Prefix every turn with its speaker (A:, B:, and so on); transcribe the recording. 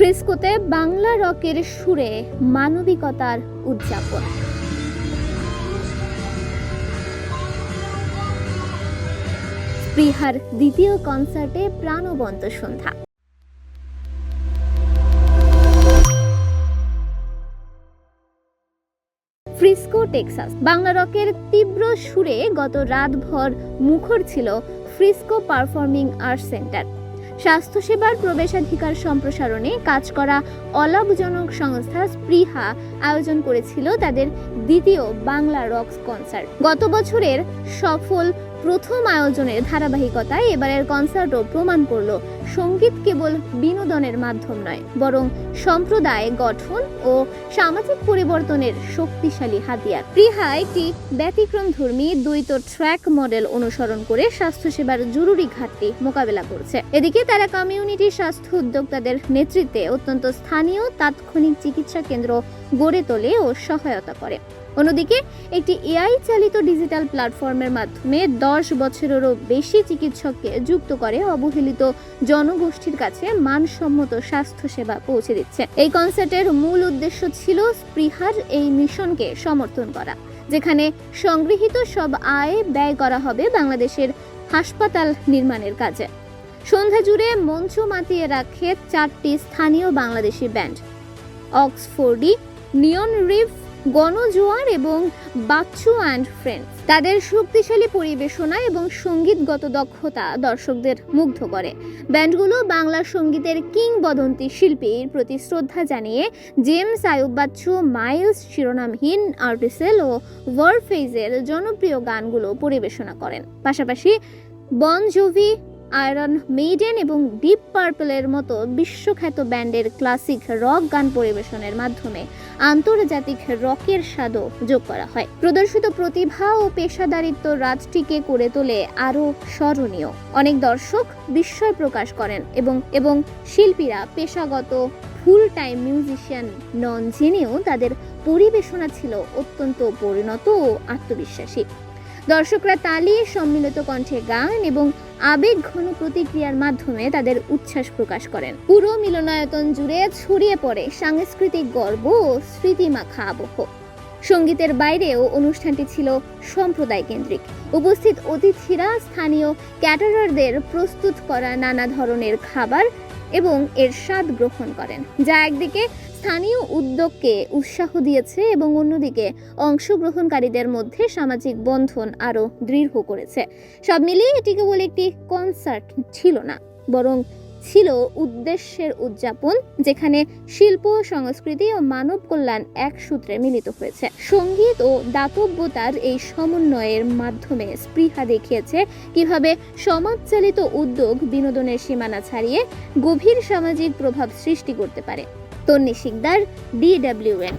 A: ফ্রিস্কোতে বাংলা রকের সুরে মানবিকতার উদযাপন। স্পৃহার দ্বিতীয় কনসার্টে প্রাণবন্ত সন্ধ্যা। ফ্রিস্কো, টেক্সাস। বাংলা রকের তীব্র সুরে গত রাতভর মুখর ছিল ফ্রিস্কো পারফর্মিং আর্টস সেন্টার। স্বাস্থ্যসেবার প্রবেশাধিকার সম্প্রসারণে কাজ করা অলাভজনক সংস্থা স্পৃহা আয়োজন করেছিল তাদের দ্বিতীয় বাংলা রক্স কনসার্ট। গত বছরের সফল প্রথম আয়োজনের ধারাবাহিকতায় এবারের কনসার্টও প্রমাণ করল সংগীত কেবল বিনোদনের মাধ্যম নয়, বরং সম্প্রদায় গঠন ও সামাজিক পরিবর্তনের শক্তিশালী হাতিয়ার। প্রিহা একটি ব্যতিক্রম ধর্মী দ্বৈত ট্র্যাক মডেল অনুসরণ করে স্বাস্থ্যসেবার জরুরি ঘাটতি মোকাবেলা করছে। এদিকে তারা কমিউনিটি স্বাস্থ্য উদ্যোক্তাদের নেতৃত্বে অত্যন্ত স্থানীয় তাৎক্ষণিক চিকিৎসা কেন্দ্র গড়ে তোলে ও সহায়তা করে। অন্যদিকে, একটি এআই চালিত ডিজিটাল প্ল্যাটফর্মের মাধ্যমে দশ বছরেরও বেশি চিকিৎসককে যুক্ত করে অবহেলিত জনগোষ্ঠীর কাছে মানসম্মত স্বাস্থ্যসেবা পৌঁছে দিচ্ছে। এই কনসার্টের মূল উদ্দেশ্য ছিল স্পৃহার এই মিশনকে সমর্থন করা, যেখানে সংগৃহীত সব আয় ব্যয় করা হবে বাংলাদেশের হাসপাতাল নির্মাণের কাজে। সন্ধ্যা জুড়ে মঞ্চ মাতিয়ে রাখে চারটি স্থানীয় বাংলাদেশি ব্যান্ড, অক্সফোর্ডি, নিয়ন রিফ গণজোয়ার এবং বাচ্চু অ্যান্ড ফ্রেন্ডস তাদের শক্তিশালী পরিবেশনা এবং সঙ্গীতগত দক্ষতা দর্শকদের মুগ্ধ করে। ব্যান্ডগুলো বাংলা সঙ্গীতের কিংবদন্তি শিল্পীর প্রতি শ্রদ্ধা জানিয়ে James Ayub Bachchu, Miles Shironamhin Artcell ও ওয়ারফেজের জনপ্রিয় গানগুলো পরিবেশনা করেন। পাশাপাশি বন জোভি আয়রন মেইডেন এবং ডিপ পার্পলের মতো বিশ্বখ্যাত ব্যান্ডের ক্লাসিক রক গান পরিবেশনের মাধ্যমে আন্তর্জাতিক রকের স্বাদও যোগ করা হয়। প্রদর্শিত প্রতিভা ও পেশাদারিত্ব রাজটিকে করে তোলে আরও স্মরণীয়। অনেক দর্শক বিস্ময় প্রকাশ করেন এবং এবং শিল্পীরা পেশাগত ফুল টাইম মিউজিশিয়ান নন জেনেও তাদের পরিবেশনা ছিল অত্যন্ত পরিণত ও আত্মবিশ্বাসী। দর্শকরা তালি, সম্মিলিত কণ্ঠে গান এবং আবেগ ঘন প্রতিক্রিয়ার মাধ্যমে তাদের উচ্ছ্বাস প্রকাশ করেন। পুরো মিলনায়তন জুড়ে ছড়িয়ে পড়ে সাংস্কৃতিক গর্ব ও স্মৃতিমাখা আবহ। সঙ্গীতের বাইরেও অনুষ্ঠানটি ছিল সম্প্রদায় কেন্দ্রিক উপস্থিত অতিথিরা স্থানীয় ক্যাটারারদের প্রস্তুত করা নানা ধরনের খাবার এবং এর স্বাদ গ্রহণ করেন, যা একদিকে স্থানীয় উদ্যোগকে উৎসাহ দিয়েছে এবং অন্যদিকে অংশগ্রহণকারীদের মধ্যে সামাজিক বন্ধন আরও দৃঢ় করেছে। সব মিলিয়ে এটি কেবল একটি কনসার্ট ছিল না, বরং ছিল উদ্দেশ্যের উদযাপন, যেখানে শিল্প, সংস্কৃতি ও মানব কল্যাণ এক সূত্রে মিলিত হয়েছে। সংগীত ও দাতব্যতার এই সমন্বয়ের মাধ্যমে স্পৃহা দেখিয়েছে কীভাবে সমাজচালিত উদ্যোগ বিনোদনের সীমানা ছাড়িয়ে গভীর সামাজিক প্রভাব সৃষ্টি করতে পারে। তন্নি শিকদার ডিডব্লিউএন